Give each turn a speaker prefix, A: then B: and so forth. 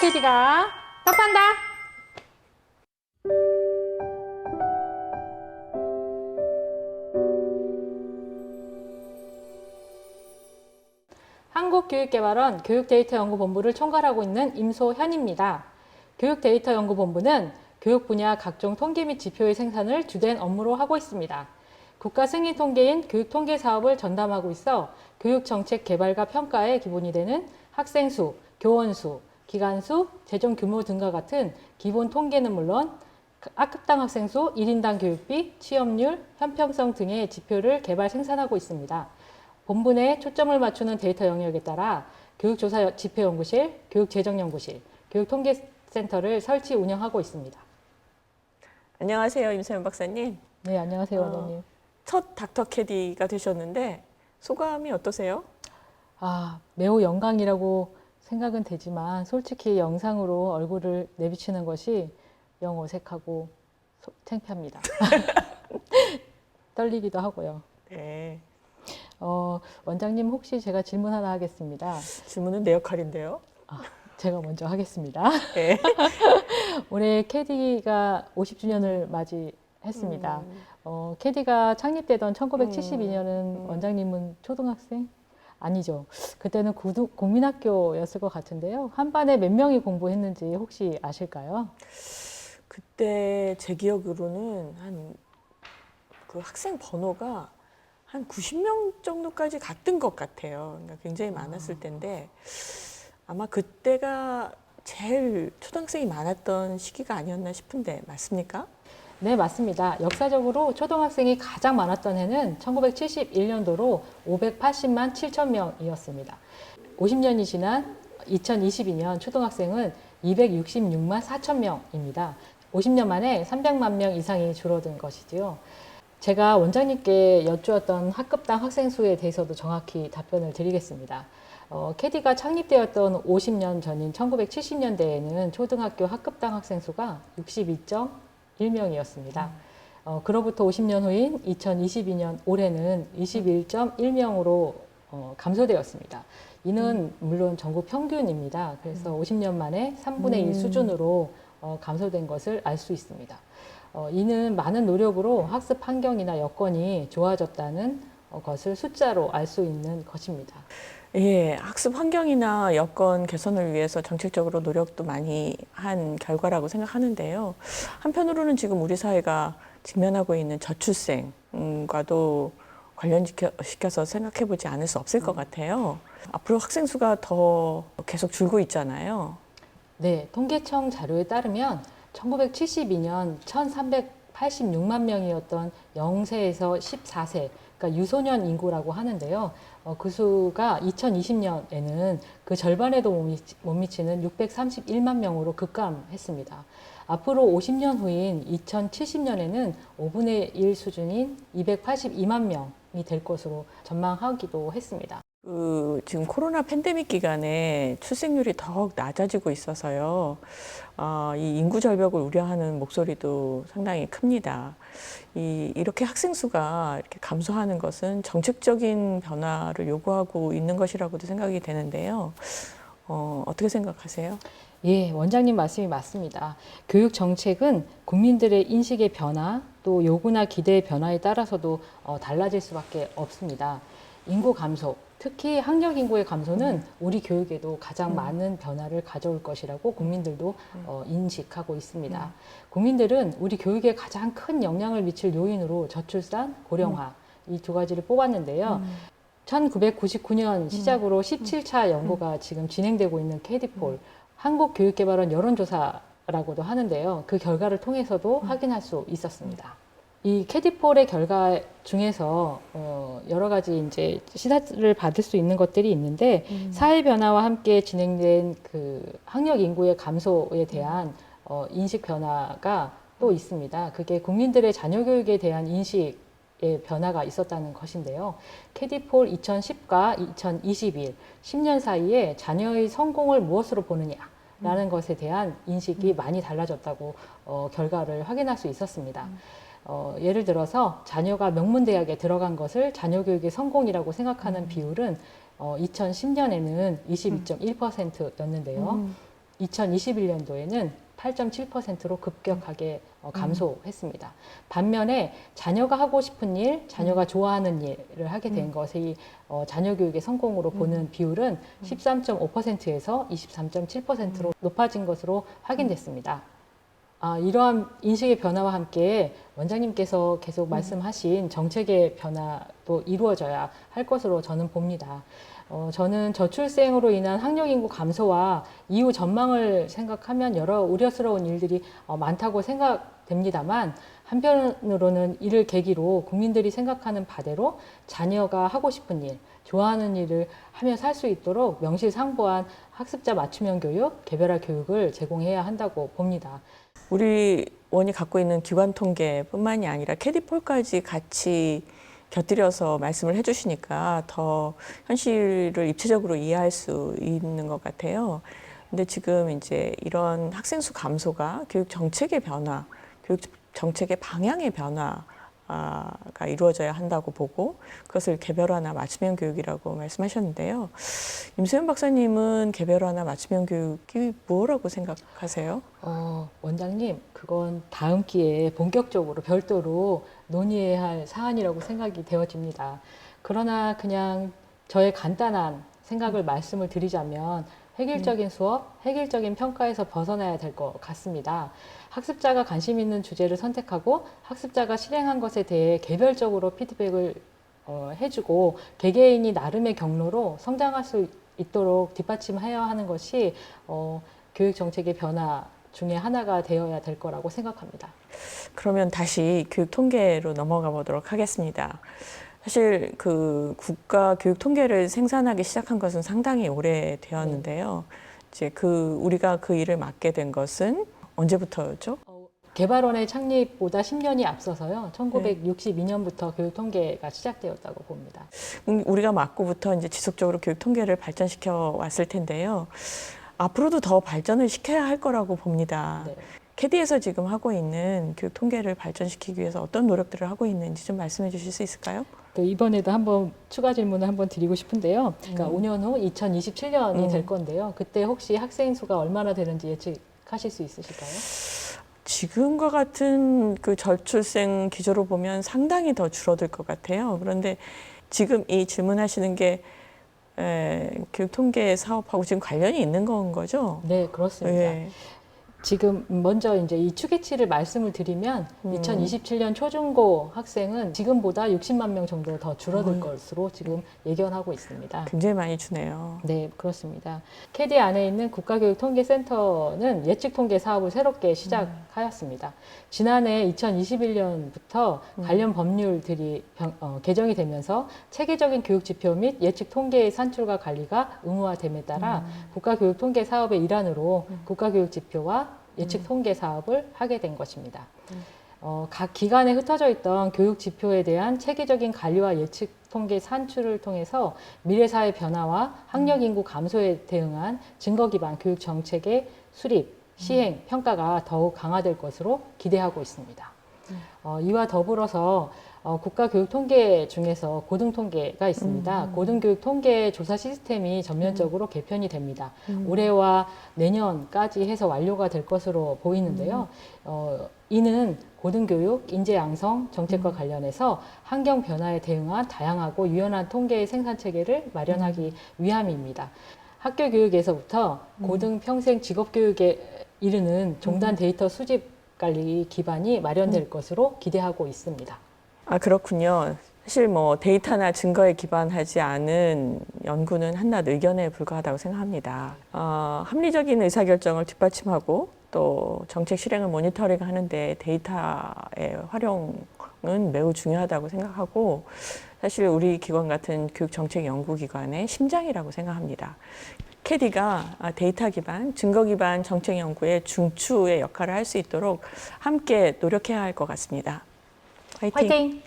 A: 캐디가 답한다. 한국교육개발원 교육데이터연구본부를 총괄하고 있는 임소현입니다. 교육데이터연구본부는 교육 분야 각종 통계 및 지표의 생산을 주된 업무로 하고 있습니다. 국가 승인 통계인 교육 통계 사업을 전담하고 있어 교육 정책 개발과 평가의 기본이 되는 학생 수, 교원 수, 기간 수, 재정 규모 등과 같은 기본 통계는 물론 학급당 학생 수, 1인당 교육비, 취업률, 형평성 등의 지표를 개발 생산하고 있습니다. 내 초점을 맞추는 데이터 영역에 따라 교육조사 지표연구실, 교육재정연구실, 교육통계센터를 설치 운영하고 있습니다.
B: 안녕하세요, 임세현 박사님.
A: 네, 안녕하세요,
B: 어.
A: 원장님.
B: 첫 닥터 캐디가 되셨는데 소감이 어떠세요?
A: 아, 매우 영광이라고 생각은 되지만 솔직히 영상으로 얼굴을 내비치는 것이 영 어색하고 소- 창피합니다. 떨리기도 하고요.
B: 네.
A: 어, 원장님 혹시 제가 질문 하나 하겠습니다.
B: 질문은 내 역할인데요.
A: 제가 먼저 하겠습니다.
B: 네.
A: 올해 캐디가 50주년을 맞이했습니다.
B: 음,
A: 어, 캐디가 창립되던 1972년은
B: 음.
A: 원장님은 초등학생? 아니죠. 그때는 구두, 국민학교였을 것 같은데요. 한 반에 몇 명이 공부했는지 혹시 아실까요?
B: 그때 제 기억으로는 한 그 학생 번호가 한 90명 정도까지 갔던 것 같아요. 그러니까 굉장히 많았을 텐데 아마 그때가 제일 초등학생이 많았던 시기가 아니었나 싶은데 맞습니까?
A: 네, 맞습니다. 역사적으로 초등학생이 가장 많았던 해는 1971년도로 580만 7천 명이었습니다. 50년이 지난 2022년 초등학생은 266만 4천 명입니다. 50년 만에 300만 명 이상이 줄어든 것이지요. 제가 원장님께 여쭈었던 학급당 학생 수에 대해서도 정확히 답변을 드리겠습니다. 어, 캐디가 창립되었던 50년 전인 1970년대에는 초등학교 학급당 학생 수가 62.1명이었습니다. 어, 그로부터 50년 후인 2022년 올해는 21.1명으로 어, 감소되었습니다. 이는 물론 전국 평균입니다. 그래서 50년 만에 3분의 1
B: 음.
A: 수준으로 어, 감소된 것을 알 수 있습니다. 어, 이는 많은 노력으로 학습 환경이나 여건이 좋아졌다는 어, 것을 숫자로 알 수 있는 것입니다.
B: 예, 학습 환경이나 여건 개선을 위해서 정책적으로 노력도 많이 한 결과라고 생각하는데요. 한편으로는 지금 우리 사회가 직면하고 있는 저출생과도 관련시켜서 생각해 보지 않을 수 없을 것 같아요. 앞으로 학생 수가 더 계속 줄고 있잖아요.
A: 네, 통계청 자료에 따르면 1972년 1,386만 명이었던 0세에서 14세, 그러니까 유소년 인구라고 하는데요. 어, 그 수가 2020년에는 그 절반에도 못 미치는 631만 명으로 급감했습니다. 앞으로 50년 후인 2070년에는 5분의 1 수준인 282만 명이 될 것으로 전망하기도 했습니다.
B: 그 지금 코로나 팬데믹 기간에 출생률이 더욱 낮아지고 있어서요. 어, 이 인구 절벽을 우려하는 목소리도 상당히 큽니다. 이 이렇게 학생 수가 이렇게 감소하는 것은 정책적인 변화를 요구하고 있는 것이라고도 생각이 되는데요. 어, 어떻게 생각하세요?
A: 예, 원장님 말씀이 맞습니다. 교육 정책은 국민들의 인식의 변화, 또 요구나 기대의 변화에 따라서도 어, 달라질 수밖에 없습니다. 인구 감소, 특히 학력 인구의 감소는 우리 교육에도 가장
B: 음.
A: 많은 변화를 가져올 것이라고 국민들도
B: 음.
A: 어, 인식하고 있습니다. 국민들은 우리 교육에 가장 큰 영향을 미칠 요인으로 저출산, 고령화 이 두 가지를 뽑았는데요.
B: 음.
A: 1999년 시작으로 17차 연구가 지금 진행되고 있는 캐디폴 한국교육개발원 여론조사라고도 하는데요. 그 결과를 통해서도 확인할 수 있었습니다. 이 캐디폴의 결과 중에서 어, 여러 가지 이제 시사를 받을 수 있는 것들이 있는데 사회 변화와 함께 진행된 그 학력 인구의 감소에 대한 어, 인식 변화가 또 있습니다. 그게 국민들의 자녀 교육에 대한 인식 의 변화가 있었다는 것인데요. 캐디폴 2010과 2021, 10년 사이에 자녀의 성공을 무엇으로 보느냐 라는 것에 대한 인식이 많이 달라졌다고 어, 결과를 확인할 수 있었습니다. 어, 예를 들어서 자녀가 명문대학에 들어간 것을 자녀 교육의 성공이라고 생각하는 비율은 어, 2010년에는 22.1%였는데요.
B: 음.
A: 2021년도에는 8.7%로 급격하게 어, 감소했습니다. 반면에 자녀가 하고 싶은 일, 자녀가 좋아하는 일을 하게 된 것이 어, 자녀 교육의 성공으로 보는 비율은 13.5%에서 23.7%로 높아진 것으로 확인됐습니다. 아, 이러한 인식의 변화와 함께 원장님께서 계속 말씀하신 정책의 변화도 이루어져야 할 것으로 저는 봅니다. 어, 저는 저출생으로 인한 학령 인구 감소와 이후 전망을 생각하면 여러 우려스러운 일들이 어, 많다고 생각됩니다만 한편으로는 이를 계기로 국민들이 생각하는 바대로 자녀가 하고 싶은 일, 좋아하는 일을 하며 살 수 있도록 명실상부한 학습자 맞춤형 교육, 개별화 교육을 제공해야 한다고 봅니다.
B: 우리 원이 갖고 있는 기관 통계뿐만이 아니라 캐디폴까지 같이 곁들여서 말씀을 해주시니까 더 현실을 입체적으로 이해할 수 있는 것 같아요. 근데 지금 이제 이런 학생 수 감소가 교육 정책의 변화, 교육 정책의 방향의 변화가 이루어져야 한다고 보고 그것을 개별화나 맞춤형 교육이라고 말씀하셨는데요. 임소연 박사님은 개별화나 맞춤형 교육이 뭐라고 생각하세요?
A: 어, 원장님, 그건 다음 기회에 본격적으로 별도로 논의해야 할 사안이라고 생각이 되어집니다. 그러나 그냥 저의 간단한 생각을 말씀을 드리자면 획일적인 수업, 획일적인 평가에서 벗어나야 될 것 같습니다. 학습자가 관심 있는 주제를 선택하고 학습자가 실행한 것에 대해 개별적으로 피드백을 어, 해주고 개개인이 나름의 경로로 성장할 수 있도록 뒷받침해야 하는 것이 어, 교육 정책의 변화 중에 하나가 되어야 될 거라고 생각합니다.
B: 그러면 다시 교육 통계로 넘어가 보도록 하겠습니다. 사실 그 국가 교육 통계를 생산하기 시작한 것은 상당히 오래 되었는데요. 이제 그 우리가 그 일을 맡게 된 것은 언제부터였죠?
A: 개발원의 창립보다 10년이 앞서서요. 1962년부터 교육 통계가 시작되었다고 봅니다.
B: 음, 우리가 맡고부터 이제 지속적으로 교육 통계를 발전시켜 왔을 텐데요. 앞으로도 더 발전을 시켜야 할 거라고 봅니다.
A: 네.
B: 캐디에서 지금 하고 있는 교육 통계를 발전시키기 위해서 어떤 노력들을 하고 있는지 좀 말씀해 주실 수 있을까요?
A: 또 이번에도 한번 추가 질문을 한번 드리고 싶은데요. 그러니까
B: 음.
A: 5년 후 2027년이
B: 음.
A: 될 건데요. 그때 혹시 학생 수가 얼마나 되는지 예측하실 수 있으실까요?
B: 지금과 같은 그 저출생 기조로 보면 상당히 더 줄어들 것 같아요. 그런데 지금 이 질문하시는 게 에, 교육 통계 사업하고 지금 관련이 있는 건 거죠?
A: 네, 그렇습니다.
B: 예.
A: 지금 먼저 이제 이 추계치를 말씀을 드리면
B: 음.
A: 2027년 초중고 학생은 지금보다 60만 명 정도 더 줄어들
B: 어이.
A: 것으로 지금 예견하고 있습니다.
B: 굉장히 많이 주네요.
A: 네, 그렇습니다. 캐디 안에 있는 국가교육통계센터는 예측 통계 사업을 새롭게 시작하였습니다. 지난해 2021년부터
B: 음.
A: 관련 법률들이 병- 어, 개정이 되면서 체계적인 교육 지표 및 예측 통계의 산출과 관리가 의무화됨에 따라
B: 음.
A: 국가교육통계 사업의 일환으로 국가교육 지표와 예측 통계 사업을 하게 된 것입니다.
B: 음.
A: 어, 각 기관에 흩어져 있던 교육 지표에 대한 체계적인 관리와 예측 통계 산출을 통해서 미래 사회 변화와 학력 인구 감소에 대응한 증거 기반 교육 정책의 수립, 시행, 평가가 더욱 강화될 것으로 기대하고 있습니다. 어, 이와 더불어서 어, 국가교육 통계 중에서 고등 통계가 있습니다. 고등교육 통계 조사 시스템이 전면적으로 개편이 됩니다. 올해와 내년까지 해서 완료가 될 것으로 보이는데요. 어, 이는 고등교육, 인재 양성 정책과 관련해서 환경 변화에 대응한 다양하고 유연한 통계의 생산 체계를 마련하기 위함입니다. 학교 교육에서부터 고등 평생 직업 교육에 이르는 종단 데이터 수집 관리 기반이 마련될 것으로 기대하고 있습니다.
B: 아, 그렇군요. 사실 뭐 데이터나 증거에 기반하지 않은 연구는 한낱 의견에 불과하다고 생각합니다. 어, 합리적인 의사결정을 뒷받침하고 또 정책 실행을 모니터링 하는데 데이터의 활용은 매우 중요하다고 생각하고 사실 우리 기관 같은 교육정책연구기관의 심장이라고 생각합니다. 캐디가 아, 데이터 기반, 증거 기반 정책 연구의 중추의 역할을 할 수 있도록 함께 노력해야 할 것 같습니다. 화이팅!
A: 화이팅!